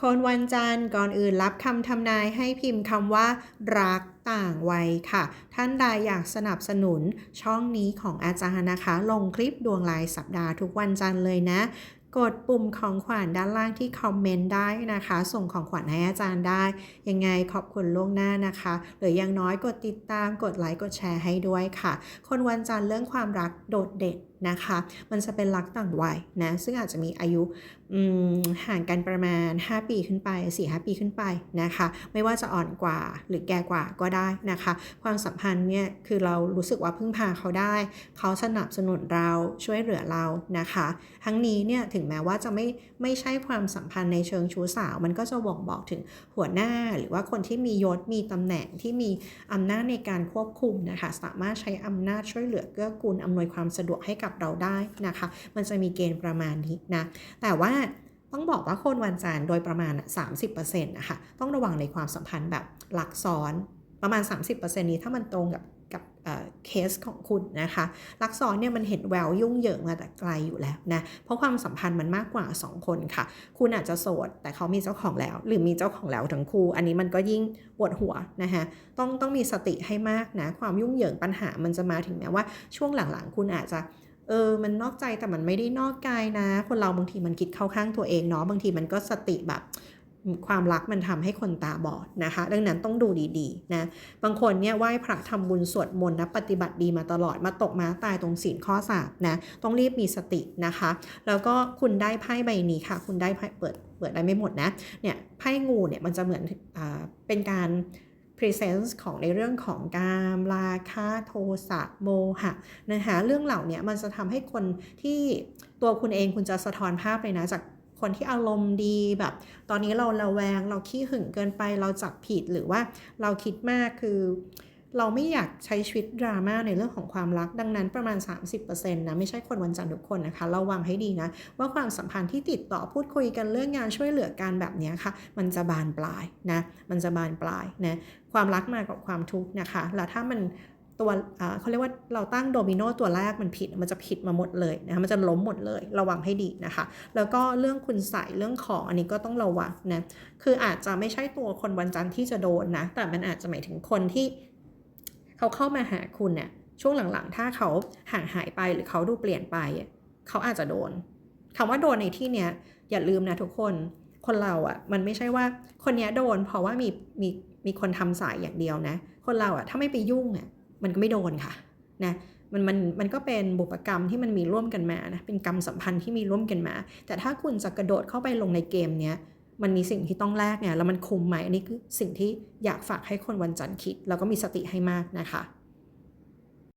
คนวันจันทร์ก่อนอื่นรับคำทำนายให้พิมพ์คำว่า รักต่างวัยค่ะ ท่านใดอยากสนับสนุนช่องนี้ของอาจารย์นะคะ ลงคลิปดวงรายสัปดาห์ทุกวันจันทร์เลยนะ กดปุ่มของขวัญด้านล่างที่คอมเมนต์ได้นะคะ ส่งของขวัญให้อาจารย์ได้ ยังไงขอบคุณล่วงหน้านะคะ หรือย่างน้อยกดติดตามกดไลค์กดแชร์ให้ด้วยค่ะ คนวันจันทร์เรื่องความรักโดดเด่นนะคะ มันจะเป็นรักต่างวัยนะ ซึ่งอาจจะมีอายุห่างกันประมาณ 5 ปีขึ้นไป 4-5 ปีขึ้นไปนะคะ ไม่ว่าจะอ่อนกว่าหรือแก่กว่าก็ได้นะคะ ความสัมพันธ์เนี่ยคือเรารู้สึกว่าพึ่งพาเขาได้ เขาสนับสนุนเราช่วยเหลือเรานะคะ ทั้งนี้เนี่ยถึงแม้ว่าจะไม่ไม่ใช่ความสัมพันธ์ในเชิงชู้สาว มันก็จะบ่งบอกถึงหัวหน้าหรือว่าคนที่มียศมีตำแหน่งที่มีอำนาจในการควบคุมนะคะ สามารถใช้อำนาจช่วยเหลือเกื้อกูลอำนวยความสะดวกให้กับเราได้นะคะ มันจะมีเกณฑ์ประมาณนี้นะ แต่ว่าต้องบอกว่าคนวันจันทร์โดยประมาณ 30%นะคะต้องระวังในความสัมพันธ์แบบหลักซ้อนประมาณ 30%นี้ถ้ามันตรงกับกับ เคสของคุณนะคะลักซ้อนเนี่ยมันเห็นแววยุ่งเหยิงมาแต่ไกลอยู่แล้วนะเพราะความสัมพันธ์มันมากกว่า 2 คนค่ะ คุณอาจจะโสด แต่เขามีเจ้าของแล้ว หรือมีเจ้าของแล้วทั้งคู่ อันนี้มันก็ยิ่งปวดหัวนะคะต้องต้องมีสติให้มากนะความยุ่งเหยิงปัญหามันจะมาถึงแม้ว่าช่วงหลังๆ คุณอาจจะเออ มันนอกใจแต่มันไม่ได้นอกกายนะ คนเราบางทีมันคิดเข้าข้างตัวเองเนาะ บางทีมันก็สติแบบ ความรักมันทำให้คนตาบอดนะคะ ดังนั้นต้องดูดีๆนะบางคนเนี่ยไหว้พระทำบุญสวดมนต์นะปฏิบัติดีมาตลอดมาตกมาตายตรงศีลข้อสามนะต้องรีบมีสตินะคะ แล้วก็คุณได้ไพ่ใบนี้ค่ะ คุณได้ไพ่เปิดเปิดได้ไม่หมดนะเนี่ยไพ่งูเนี่ยมันจะเหมือนอ่าเป็นการ presence ของในเรื่องของการราคะโทสะโมหะนะคะเรื่องเหล่านี้มันจะทำให้คนที่ตัวคุณเองคุณจะสะท้อนภาพเลยนะจาก คนที่อารมณ์ดีแบบ ตอนนี้เราระแวงเราขี้หึงเกินไปเราจับผิดหรือว่าเราคิดมากคือ เราไม่อยากใช้ชีวิตดราม่าในเรื่องของความรักดังนั้นประมาณ 30%นะไม่ใช่คนวันจันทร์ทุกคนนะคะระวังให้ดีนะ ว่าความสัมพันธ์ที่ติดต่อพูดคุยกันเรื่องงานช่วยเหลือกันแบบนี้ค่ะ มันจะบานปลายนะมันจะบานปลายนะความรักมากับความทุกข์นะคะ แล้วถ้ามัน ตัวเขาเรียกว่าเราตั้งโดมิโนตัวแรกมันผิดมันจะผิดมาหมดเลยนะคะมันจะล้มหมดเลยระวังให้ดีนะคะ แล้วก็เรื่องคุณใส่เรื่องของอันนี้ก็ต้องระวังนะคืออาจจะไม่ใช่ตัวคนวันจันทร์ที่จะโดนนะแต่มันอาจจะหมายถึงคนที่เขาเข้ามาหาคุณเนี่ยช่วงหลังๆ ถ้าเขาห่างหายไปหรือเขาดูเปลี่ยนไป เขาอาจจะโดนคำว่าโดนในที่เนี้ยอย่าลืมนะทุกคนคนเราอะ่ะมันไม่ใช่ว่าคนนี้โดนเพราะว่ามีมีมีคนทำสายอย่างเดียวนะ คนเราอะ่ะถ้าไม่ไปยุ่งอะ่ะ มันก็ไม่โดนค่ะนะมันมันมันก็เป็นบุปกรรมที่มันมีร่วมกันมานะเป็นกรรมสัมพันธ์ที่มีร่วมกันมา แต่ถ้าคุณจะกระโดดเข้าไปลงในเกมเนี้ยมันมีสิ่งที่ต้องแลกเนี่ยแล้วมันคุมไหมอันนี้คือสิ่งที่อยากฝากให้คนวันจันทร์คิด แล้วก็มีสติให้มากนะคะ